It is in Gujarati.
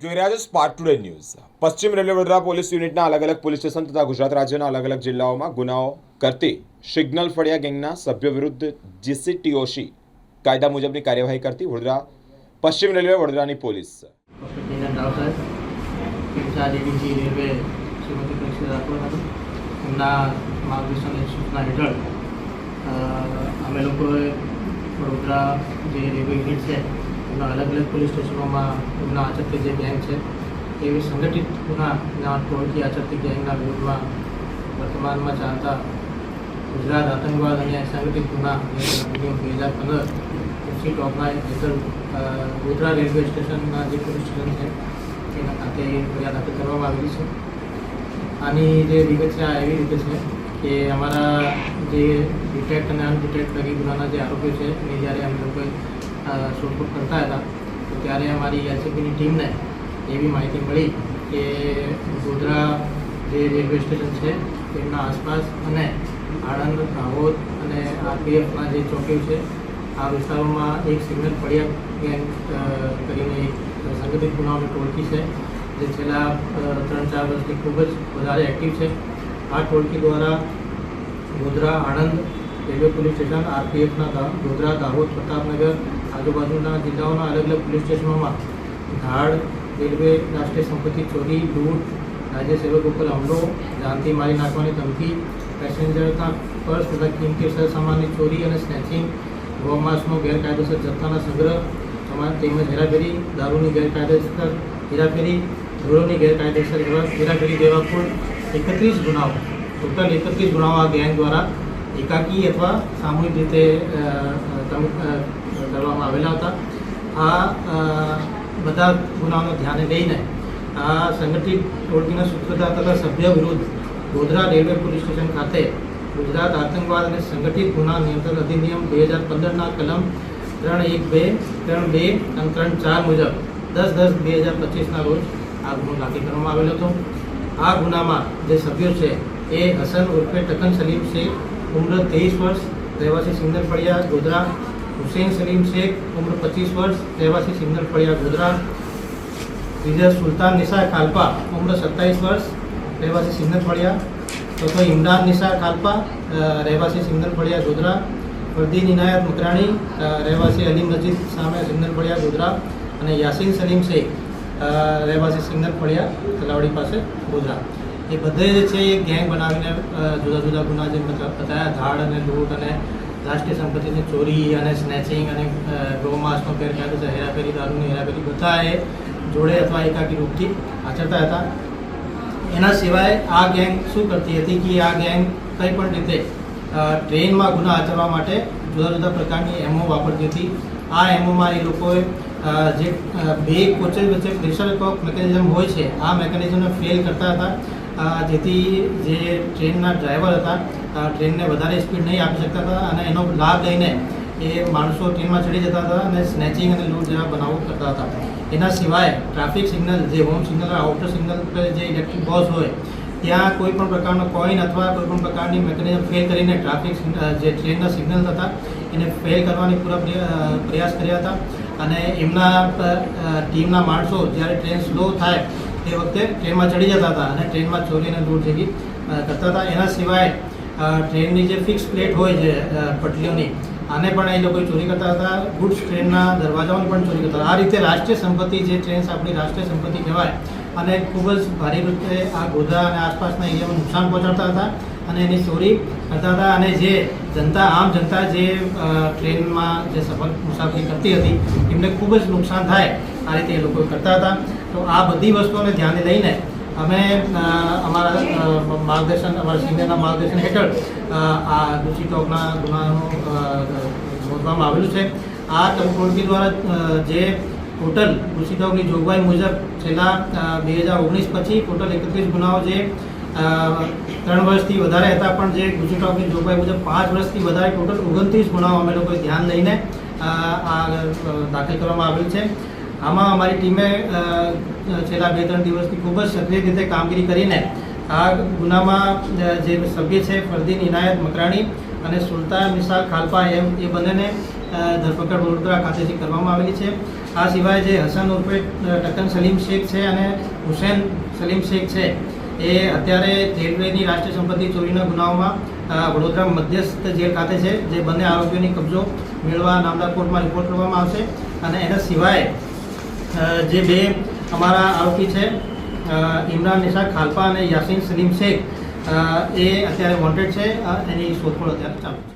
જોઈ રહ્યા છો સ્પાર્ક ટુડે ન્યૂઝ પશ્ચિમ રેલવે વડોદરા પોલીસ યુનિટના અલગ અલગ પોલીસ સ્ટેશન તથા ગુજરાત રાજ્યના અલગ અલગ જિલ્લાઓમાં ગુનાઓ કરતી સિગ્નલ ફળિયા ગેંગના સભ્યો વિરુદ્ધ જીસીટીઓસી કાયદા મુજબની કાર્યવાહી કરતી વડોદરા પશ્ચિમ રેલવે વડોદરાની પોલીસ. અમે લોકોએ વડોદરા જે રેલવે યુનિટ છે એમના અલગ અલગ પોલીસ સ્ટેશનોમાં ગુના આચરતી જે ગેંગ છે. એવી સંગઠિત ગુનાના ટોળકી આચરતી ગેંગના વિરુદ્ધમાં વર્તમાનમાં ચાલતા ગુજરાત આતંકવાદ અને સંગઠિત ગુના અધિનિયમ બે હજાર પંદર એફસી ટોપના હેઠળ ગોધરા રેલવે સ્ટેશનના જે પોલીસ સ્ટેશન છે તેના ખાતે ફરિયાદ દાખલ કરવામાં આવેલી છે. આની જે વિગત છે આ એવી રીતે છે કે અમારા જે ડિટેક્ટ અને અનડિટેક્ટ લગી ગુનાના જે આરોપીઓ છે, એ જ્યારે અમે લોકોએ શોધખોળ કરતા હતા ત્યારે અમારી એલસીપીની ટીમને એવી માહિતી મળી કે ગોધરા જે રેલવે સ્ટેશન છે, તેમના આસપાસ અને આણંદ, દાહોદ અને આરપીએફના જે ચોકીઓ છે, આ વિસ્તારોમાં એક સિગ્નલ પડ્યા ગેંગ કરીને એક સંગઠિત ગુનાઓની ટોળકી છે, જે છેલ્લા ત્રણ ચાર વર્ષથી ખૂબ જ વધારે એક્ટિવ છે. આ ટોળકી દ્વારા Godhra, Anand railway police station, આરપીએફના Godhra, Dahod, Pratapnagar આજુબાજુના જિલ્લાઓના અલગ અલગ પોલીસ સ્ટેશનોમાં ધાડ રેલવે રાષ્ટ્રીય સંપત્તિ ચોરી, લૂંટ, રાજ્ય સેવક ઉપર હુમલો, જાનથી મારી નાખવાની ધમકી પેસેન્જરના પર્સ તથા કિંમતી સરસામાનની ચોરી અને સ્નેચિંગ ગોમાસનો ગેરકાયદેસર જથ્થાના સંગ્રહ તમા- તેમજ હેરાફેરી, દારૂની ગેરકાયદેસર હેરાફેરી ધોળોની ગેરકાયદેસર હેરા- હેરાફેરી જેવા કુલ એકત્રીસ ગુનાઓ ટોટલ એકત્રીસ ગુનાઓ આ ગેંગ દ્વારા એકાકી અથવા સામૂહિક રીતે કરવામાં આવેલા હતા. આ બધા ગુનાઓને ધ્યાને લઈને, આ સંગઠિત ટોળકીના સૂત્રધાર તથા સભ્ય વિરુદ્ધ ગોધરા રેલવે પોલીસ સ્ટેશન ખાતે ગુજરાત આતંકવાદ અને સંગઠિત ગુના નિયંત્રણ અધિનિયમ બે હજાર પંદરના કલમ ત્રણ એક બે, ત્રણ બે, અને ત્રણ ચાર મુજબ દસ દસ બે હજાર પચીસના રોજ આ ગુનો દાખલ કરવામાં આવેલો હતો. આ ગુનામાં જે સભ્યો છે એ હસન ઉર્ફે ટકન સલીમ શેખ ઉમર ત્રેવીસ વર્ષ, રહેવાસી સિંદર ફળિયા ગોધરા હુસેન સલીમ શેખ, ઉમ્ર પચીસ વર્ષ, રહેવાસી સિંગલ ફળિયા ગોધરા બીજા સુલતાન નિશા ખાલપા, ઉમ્ર સત્તાવીસ વર્ષ, રહેવાસી સિંગલ ફળિયા. ચોથો ઇમરાન નિશા ખાલપા રહેવાસી સિંગલ ફળિયા ગોધરા. ફરદીન ઇનાયત મકરાણી રહેવાસી અલી મસ્જિદ સામે સિંગલ ફળિયા ગોધરા. અને યાસીન સલીમ શેખ રહેવાસી સિંગલ ફળિયા તલાવડી પાસે ગોધરા. એ બધે જે છે એ ગેંગ બનાવીને જુદા જુદા ગુના જે બતા- બતાવ્યા ધાડ અને લૂંટ અને રાષ્ટ્રીય સંપત્તિની ચોરી અને સ્નેચિંગ અને ગૌમાંસનો ગૌમાંસનો છે હેરાફેરી, દારૂની હેરાફેરી એ જોડે અથવા એકાકી રૂપથી આચરતા હતા. એના સિવાય આ ગેંગ શું કરતી હતી કે આ ગેંગ કંઈ પણ રીતે ટ્રેનમાં ગુના આચરવા માટે જુદા જુદા પ્રકારની એમઓ વાપરતી હતી. આ એમઓમાં એ લોકોએ જે બે કોચે વચ્ચે પ્રેશર કોક મેકેનિઝમ હોય છે, આ મેકેનિઝમને ફેલ કરતા હતા. જેથી જે ટ્રેનના ડ્રાઈવર હતા ટ્રેનને વધારે સ્પીડ નહીં આપી શકતા હતા અને એનો લાભ લઈને એ માણસો ટ્રેનમાં ચડી જતા હતા અને સ્નેચિંગ અને લૂંટ જેવા બનાવો કરતા હતા. એના સિવાય ટ્રાફિક સિગ્નલ, જે હોમ સિગ્નલ આઉટર સિગ્નલ પર જે ઇલેક્ટ્રિક બસ હોય, ત્યાં કોઈ પણ પ્રકારનો કોઈન અથવા કોઈ પણ પ્રકારની મેકેનિઝમ ફેલ કરીને ટ્રાફિક જે ટ્રેનના સિગ્નલ હતા, એને ફેલ કરવાની પૂરા પ્રયા- પ્રયાસ કર્યા હતા. અને એમના ટીમના માણસો જ્યારે ટ્રેન સ્લો થાય તે વખતે ટ્રેનમાં ચડી જતા હતા અને ટ્રેનમાં ચોરીને દૂર જેવી કરતા હતા. એના સિવાય ટ્રેનની જે ફિક્સ પ્લેટ હોય છે પટલીઓની, આને પણ એ લોકો ચોરી કરતા હતા. ગુડ્સ ટ્રેનના દરવાજાઓને પણ ચોરી કરતા હતા. આ રીતે રાષ્ટ્રીય સંપત્તિ જે ટ્રેન્સ આપણી રાષ્ટ્રીય સંપત્તિ કહેવાય, અને ખૂબ જ ભારે રીતે આ ગોધરા અને આસપાસના એરિયામાં નુકસાન પહોંચાડતા હતા અને એની ચોરી કરતા હતા. અને જે જનતા, આમ જનતા જે ટ્રેનમાં જે સફર મુસાફરી કરતી હતી, એમને ખૂબ જ નુકસાન થાય આ રીતે એ લોકો કરતા હતા. તો આ બધી વસ્તુઓને ધ્યાને લઈને અમે અમારા માર્ગદર્શન, અમારા સિનિયરના માર્ગદર્શન હેઠળ આ દૂષિત ટોકના ગુનાનું નોંધવામાં આવેલું છે. આ ટોળકી દ્વારા જે ટોટલ દૂષિત ટોકની જોગવાઈ મુજબ છેલ્લા બે હજાર ઓગણીસ પછી ટોટલ એકત્રીસ ગુનાઓ જે ત્રણ વર્ષથી વધારે હતા, પણ જે ગુજરી ટોકની જોગવાઈ મુજબ પાંચ વર્ષથી વધારે ટોટલ ઓગણત્રીસ ગુનાઓ અમે લોકોએ ધ્યાન લઈને આ દાખલ કરવામાં આવેલ છે. આમાં અમારી ટીમે છેલ્લા બે ત્રણ દિવસથી ખૂબ જ સક્રિય રીતે કામગીરી કરીને આ ગુનામાં જે સભ્ય છે, ફરદીન ઇનાયત મકરાણી અને સુલતાન મિસાલ ખાલપા એમ, એ બંનેને ધરપકડ વડોદરા ખાતેથી કરવામાં આવેલી છે. આ સિવાય જે હસન ઉર્ફે ટકન સલીમ શેખ છે અને હુસેન સલીમ શેખ છે, એ અત્યારે રેલવેની રાષ્ટ્રીય સંપત્તિ ચોરીના ગુનાઓમાં વડોદરા મધ્યસ્થ જેલ ખાતે છે, જે બંને આરોપીઓની કબજો મેળવવા નામદાર કોર્ટમાં રિપોર્ટ કરવામાં આવશે. અને એના સિવાય જે બે અમારા આરોપી છે ઇમરાન નિશા ખાલપા અને યાસીન સલીમ શેખ એ અત્યારે વોન્ટેડ છે એની શોધખોળ અત્યારે ચાલુ છે.